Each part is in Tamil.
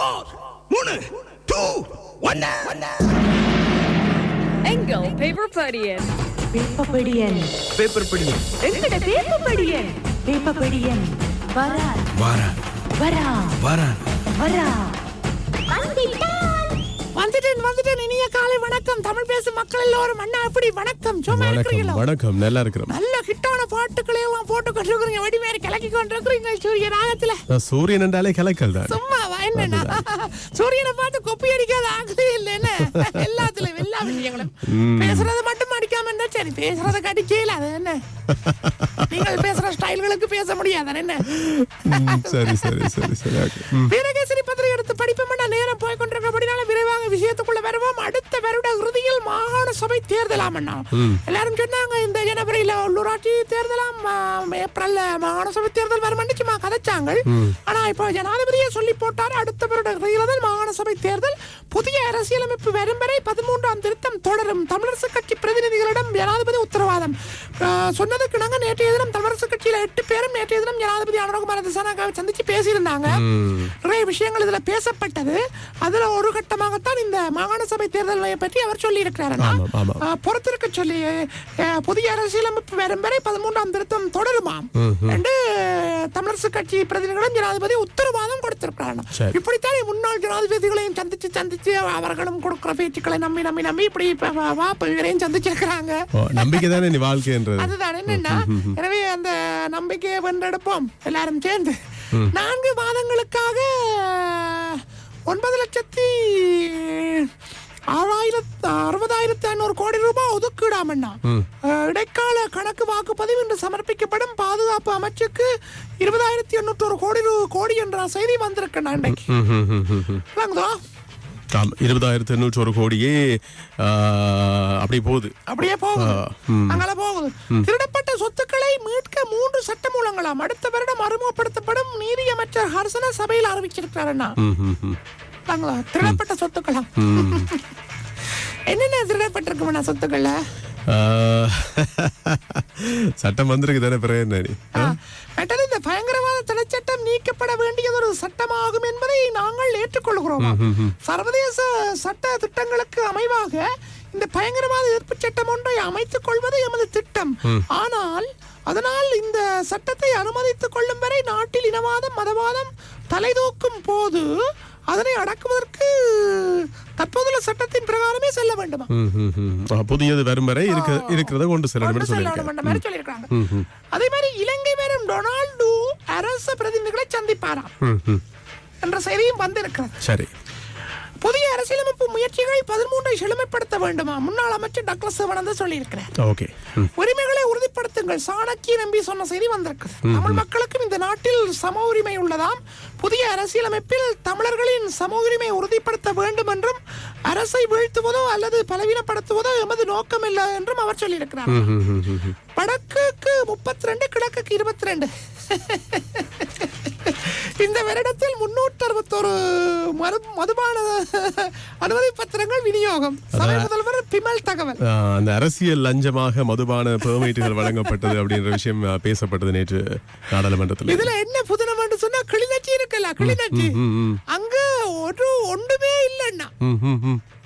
ஃபோர் மூணு டூ ஒன்னு எங்கள் பேப்பர் படியன் வேப்பப்படியன் பேப்பர் படி எங்கட வேப்பப்படியன் வேப்பப்படியன் வரா வாரா வரா வாரா வரா வந்துட்டேன் வந்துட்டேன். இனிய காலை வணக்கம். தமிழ் பேசும் மக்கள் எல்லோரும் அண்ணா எப்படி? வணக்கம். சும்மா இருக்கிறீங்களா? வணக்கம். நல்லா இருக்கிறோம். நல்ல ஹிட்டான பாட்டுக்களை எல்லாம் போட்டு கொண்டிருக்கிறீங்க வெடிமேறி கலக்கி கொண்டிருக்கிறீங்க சூரிய ராகத்துல சூரியன் என்றாலே கலைக்கல் தான். சும்மாவா என்னன்னா சூரியனை பார்த்து கொப்பி அடிக்காத ஆகவே இல்லைன்னு எல்லாத்துலயும் எல்லா விஷயங்களும். பேசுறது மட்டும் அடிக்காம இருந்தா சரி பேசுறத அடிக்கல அது என்ன? நீங்கள் பேசுற ஸ்டைல்களுக்கு பேச முடியாது என்ன? சரி சரி சரி சரி. வீரகேசரி எடுத்து படிப்போம்னா நேரம் போய் கொண்டிருக்கபடினால விரைவாக விஷயத்துக்குள்ள வருவோம். அடுத்த வருட இறுதியில் மாகாண சபை தேர்தலாம் அண்ணா எல்லாரும் சொன்னாங்க இந்த ஜனவரியில உள்ளூராட்சி தேர்தலாம் ஏப்ரல்ல மாகாண சபை தேர்தல் வரும் சும்மா கதைச்சாங்க ஆனா இப்போ ஜனாதிபதியே சொல்லி போட்டார் அடுத்த வருட இறுதியில் தான் மாகாண சபை தேர்தல். புதிய அரசியலமைப்பு வரும் வரை பதிமூன்றாம் திருத்தம் தொடரும். தமிழரசு கட்சி பிரதிநிதிகளிடம் ஜனாதிபதி உத்தரவாதம். சொன்னதுக்கு நாங்க நேற்றைய தினம் தமிழரசு கட்சியில எட்டு பேரும் நேற்றைய தினம் ஜனாதிபதி அனுரகுமார திசானாக்காவை சந்திச்சு பேசியிருந்தாங்க நிறைய விஷயங்கள் இதுல பேசப்பட்டது அதுல ஒரு கட்டமாகத்தான் இந்த மாகாண சபை தேர்தலை பற்றி அவர் சொல்லி இருக்கிறார் ஆமாம், ஆமாம். பொறுத்திருக்க சொல்லி புதிய அரசியலமைப்பு வரும் வரை பதிமூன்றாம் திருத்தம் தொடருமாம் என்று தமிழரசு கட்சி பிரதிநிதிகளும் ஜனாதிபதி உத்தரவாதம் கொடுத்திருக்கிறார் சரி. இப்படித்தான் முன்னாள் ஜனாதிபதிகளையும் சந்திச்சு சந்திச்சு அவர்களும் கொடுக்கிற பேச்சுக்களை நம்பி நம்பி நம்பி இப்படி இப்ப வா- இவரையும் சந்திச்சிருக்கிறாங்க நம்பிக்கை தானே நீ வாழ்க்கைன்றது அதுதான் என்னன்னா எனவே அந்த நம்பிக்கையை வென்றெடுப்போம். எல்லாரும் சேர்ந்து. நான்கு மாதங்களுக்காக ஒன்பது லட்சத்தி ஆறாயிரத்து அறுபதாயிரத்தி ஐநூறு கோடி ரூபாய் ஒதுக்கீடாமண்ணா. இடைக்கால கணக்கு வாக்குப்பதிவு இன்று சமர்ப்பிக்கப்படும். பாதுகாப்பு அமைச்சுக்கு இருபதாயிரத்தி எண்ணூற்றொரு கோடி கோடி என்ற செய்தி வந்திருக்கேன் இன்றைக்கு. இருபதாயிரத்து எண்ணூற்றி ஒரு கோடியே ஆ, அப்படி போகுது. அப்படியே போகுது. அங்கல போகுது. திருடப்பட்ட சொத்துக்களை மீட்க மூன்று சட்டமூலங்களாம் அடுத்த வருடம் அறிமுகப்படுத்தப்படும் நீதி அமைச்சர் ஹர்சன சபையில் அறிவிச்சிருக்கிறாருன்னா திருடப்பட்ட சொத்துக்களாம் என்னென்ன திருடப்பட்டிருக்குமண்ணா சொத்துக்கள்ல? ஆ, சட்டம் வந்திருக்கு தானே பிறகு என்ன? இந்த நீக்கப்பட வேண்டியது ஒரு சட்டமாகும் என்பதை நாங்கள் ஏற்றுக்கொள்கிறோம். சர்வதேச சட்ட திட்டங்களுக்கு அமைவாக இந்த பயங்கரவாத எதிர்ப்பு சட்டம் ஒன்றை அமைத்துக் கொள்வது எமது திட்டம். ஆனால் அதனால் இந்த சட்டத்தை அனுமதித்துக் கொள்ளும் வரை நாட்டில் இனவாதம் மதவாதம் தலைதூக்கும் போது அதனை அடக்குவதற்கு தற்போதுள்ள சட்டத்தின் பிரகாரமே செல்ல வேண்டுமா? புதியது வரும் வரை இருக்க இருக்கிறத கொண்டு செல்ல வேண்டும் அதே மாதிரி இலங்கை வரும் டொனால்டு அரச பிரதிநிதிகளை சந்திப்பாராம். ம். என்ற செய்தியும் வந்திருக்கிறது. சரி. புதிய அரசியலமைப்பு முயற்சிகள் பதிமூன்றை செழுமைப்படுத்த வேண்டுமா? முன்னாள் அமைச்சர் டாக்டர் சிவானந்த சொல்லியிருக்கிறார். ஓகே. உரிமைகளை உறுதிப்படுத்துங்கள். சாணக்கிய நம்பி சொன்ன செய்தி வந்திருக்கு தமிழ் மக்களுக்கும் இந்த நாட்டில் சம உரிமை உள்ளதாம். புதிய அரசியலமைப்பில் தமிழர்களின் சம உரிமை உறுதிப்படுத்த வேண்டும் என்றும் அரசை வீழ்த்துவதோ அல்லது பலவீனப்படுத்துவதோ எமது நோக்கம் இல்லை என்றும் அவர் சொல்லியிருக்கிறார். ம், முப்பத்தி ரெண்டு கிழக்குக்கு இருபத்தி ரெண்டு இந்த வருடத்தில் முன்னூற்றி அறுபத்தொரு மது மதுபான அனுமதி பத்திரங்கள் விநியோகம். முதல்வர் பிமல் தகவல். அந்த அரசியல் லஞ்சமாக மதுபான பெர்மிட்டுகள் வழங்கப்பட்டது அப்படின்ற விஷயம் பேசப்பட்டது நேற்று நாடாளுமன்றத்தில். இதுல என்ன என்று சொன்னா கிளிநொச்சி இருக்குல்ல கிளிநொச்சி. அங்க ஒரு ஒன்றுமே இல்லைன்னா.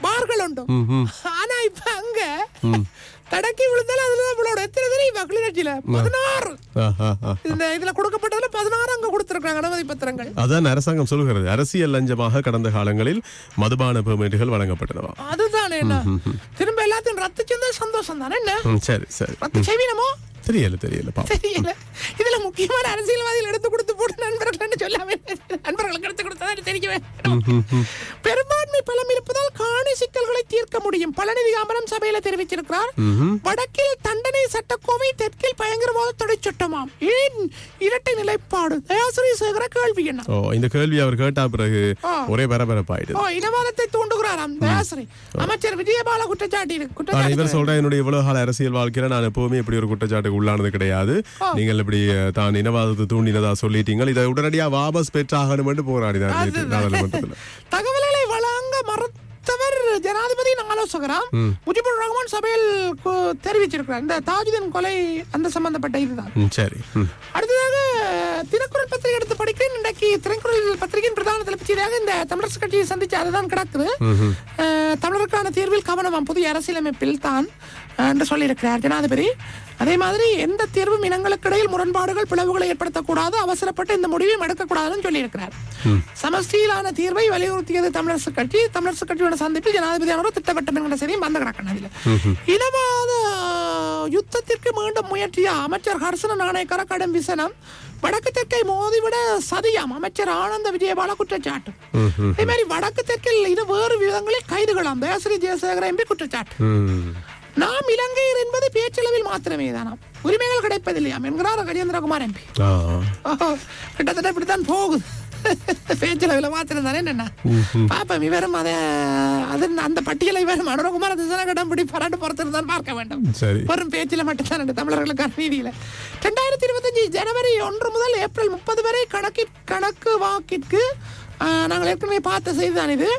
பார்கள் உண்டு. ஆனா இப்ப அங்க தடக்கி விழுந்தாலும் அதுலதான் விழோட எத்தனை தெரியுமா கிளிநொச்சியில? பதினாறு. இந்த இதுல கொடுக்கப்பட்டதுல பதினாறு அங்க கொடுத்திருக்காங்க அனுமதி பத்திரங்கள். அதான் அரசாங்கம் சொல்கிறது அரசியல் லஞ்சமாக கடந்த காலங்களில் மதுபான பெர்மிட்டுகள் வழங்கப்பட்டனவா? அதுதானே என்ன? திரும்ப எல்லாத்தையும் ரத்து செஞ்சா சந்தோஷம் தானே என்ன சரி சரி. ரத்து செய்வீனமோ தெரியல தெரியல தெரியல. இதுல முக்கியமான அரசியல்வாதிகள் எடுத்து கொடுத்து போட்டு நண்பர்கள் சொல்லாம நண்பர்களுக்கு எடுத்து கொடுத்தா தெரிய வேண்டும் பெரும்பான்மை பலம் இருப்பதால் முடியும். பழனி வியாபாரம் சபையில தெரிவிச்சிருக்கிறார் வடக்கில் தண்டனை சட்டக்கோவை தெற்கில் பயங்கரவாத தடை சட்டமாம். ஏன் இரட்டை நிலைப்பாடு? தயாசிரி சேகர கேள்வி என்ன? இந்த கேள்வி அவர் கேட்டா பிறகு. ஒரே பரபரப்பாயிடுது. ஓ இனவாதத்தை தூண்டுகிறாராம் தயாசிரி அமைச்சர் விஜயபால குற்றச்சாட்டு குற்றச்சாட்டு இவர் சொல்ற என்னுடைய இவ்வளவு கால அரசியல் வாழ்க்கையில நான் எப்பவுமே இப்படி ஒரு குற்றச்சாட்டுக்கு உள்ளானது கிடையாது. நீங்கள் இப்படி தான் இனவாதத்தை தூண்டினதா சொல்லிட்டீங்க இதை உடனடியா வாபஸ் பெற்றாகணும் என்று போராடினார் நாடாளுமன்றத்தில். ஆலோசகராம் முஜிபுர் ரஹ்மான் சபையில் தெரிவிச்சிருக்கிறார். இந்த தாஜுதீன் கொலை அந்த சம்பந்தப்பட்ட இதுதான். சரி. பத்திரிகை எடுத்து படிக்கிறேன். இன்றைக்கு தினக்குரல் பத்திரிகையின் பிரதான தலைப்பு செய்தி வெளிப்படையாக இந்த தமிழரசு கட்சியை சந்திச்சு அதுதான் கிடக்குது. தமிழருக்கான தீர்வில் கவனமாம் புதிய அரசியலமைப்பில் தான் என்று சொல்லியிருக்கிறார் ஜனாதிபதி. அதே மாதிரி எந்த தீர்வும் இனங்களுக்கு இடையில் முரண்பாடுகள் பிளவுகளை ஏற்படுத்தக்கூடாது அவசரப்பட்டு இந்த முடிவையும் எடுக்கக்கூடாதுன்னு சொல்லியிருக்கிறார். சமஷ்டியிலான தீர்வை வலியுறுத்தியது தமிழரசு கட்சி. தமிழரசு கட்சியோட சந்திப்பில் ஜனாதிபதியானவர் திட்டவட்டம் என்கிற செய்தியும் வந்து கிடக்கணும் இனவாத யுத்தத்திற்கு மீண்டும் முயற்சிய அமைச்சர் ஹர்சன நாணயக்கர கடும் விசனம் வடக்கு தெற்கை மோதிவிட சதியாம். அமைச்சர் ஆனந்த விஜயபால குற்றச்சாட்டு. அதே மாதிரி வடக்கு தெற்கில் இது வேறு விதங்களில் கைதுகளாம். தயாசிரி ஜெயசேகர எம்பி குற்றச்சாட்டு. நாம் இலங்கையர் என்பது பேச்சளவில் மாத்திரமே தானாம். உரிமைகள் கிடைப்பதில்லையாம் என்கிறார் கஜேந்திரகுமார் எம்பி. கிட்டத்தட்ட இப்படித்தான் போகுது. பேச்சளவில் மாத்திரம் தானே என்ன பாப்பா விவரம் அதை அது அந்த பட்டியலை வேறு மனோரகுமார் திசனகடம் பிடி பரண்டு பொறுத்து தான் பார்க்க வேண்டும். வெறும் பேச்சில் மட்டும்தான் தமிழர்களுக்கான நீதியில. ரெண்டாயிரத்தி இருபத்தஞ்சு ஜனவரி ஒன்று முதல் ஏப்ரல் முப்பது வரை கணக்கு கணக்கு வாக்கிற்கு நாங்கள் ஏற்கனவே பார்த்த செய்திதான் இது.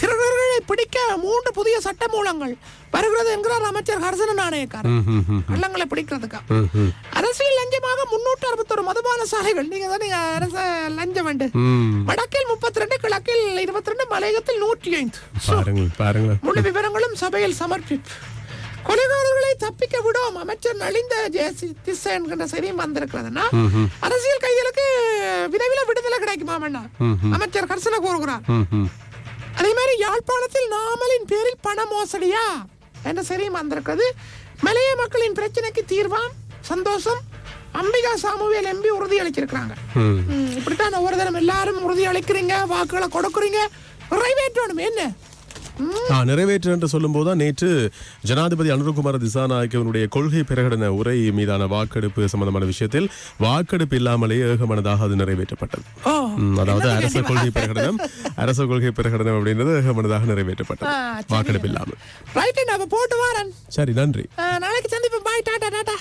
திருடர்களை பிடிக்க மூன்று புதிய சட்ட மூலங்கள் வருகிறது என்கிறார் அமைச்சர் ஹர்சன நாணயக்கார். கள்ளங்களை பிடிக்கிறதுக்கா. அரசியல் லஞ்சமாக முன்னூற்று அறுபத்தொரு மதுபான சாலைகள். நீங்க தான் அரச லஞ்சம் வேண்டு. ம். வடக்கில் முப்பத்தி ரெண்டு கிழக்கில் இருபத்தி ரெண்டு மலையகத்தில் நூற்றி ஐந்து முழு விவரங்களும் சபையில் சமர்ப்பிப்பு கொலைகாரர்களை தப்பிக்க விடும் அமைச்சர் நலிந்த ஜெயசி திஸ்ஸ என்கின்ற செய்தியும் வந்திருக்கிறதுனா அரசியல் கைதிகளுக்கு விரைவில் விடுதலை கிடைக்குமா அண்ணா? அமைச்சர் கர்சன கூறுகிறார். அதே மாதிரி யாழ்ப்பாணத்தில் நாமலின் பேரில் பண மோசடியா? என்ற செய்தியும் வந்திருக்கிறது. மலைய மக்களின் பிரச்சனைக்கு தீர்வாம் சந்தோஷம். அம்பிகா சாமுவேல் எம்பி உறுதி அளிச்சிருக்கிறாங்க. இப்படித்தான் ஒவ்வொரு தினம் எல்லாரும் உறுதி அளிக்கிறீங்க வாக்குகளை கொடுக்குறீங்க. நிறைவேற்றணும். என்ன? நிறைவேற்று என்று சொல்லும்போது தான் நேற்று ஜனாதிபதி அனுரகுமார திசாநாயக்கவனுடைய கொள்கை பிரகடன உரை மீதான வாக்கெடுப்பு சம்பந்தமான விஷயத்தில் வாக்கெடுப்பு இல்லாமலேயே ஏகமனதாக அது நிறைவேற்றப்பட்டது. அதாவது அரச கொள்கை பிரகடனம் அரச கொள்கை பிரகடனம் அப்படின்றது ஏகமனதாக நிறைவேற்றப்பட்டது. வாக்கெடுப்பு இல்லாமல். சரி நன்றி. நாளைக்கு சந்திப்போம். பாய் டாடா டாடா.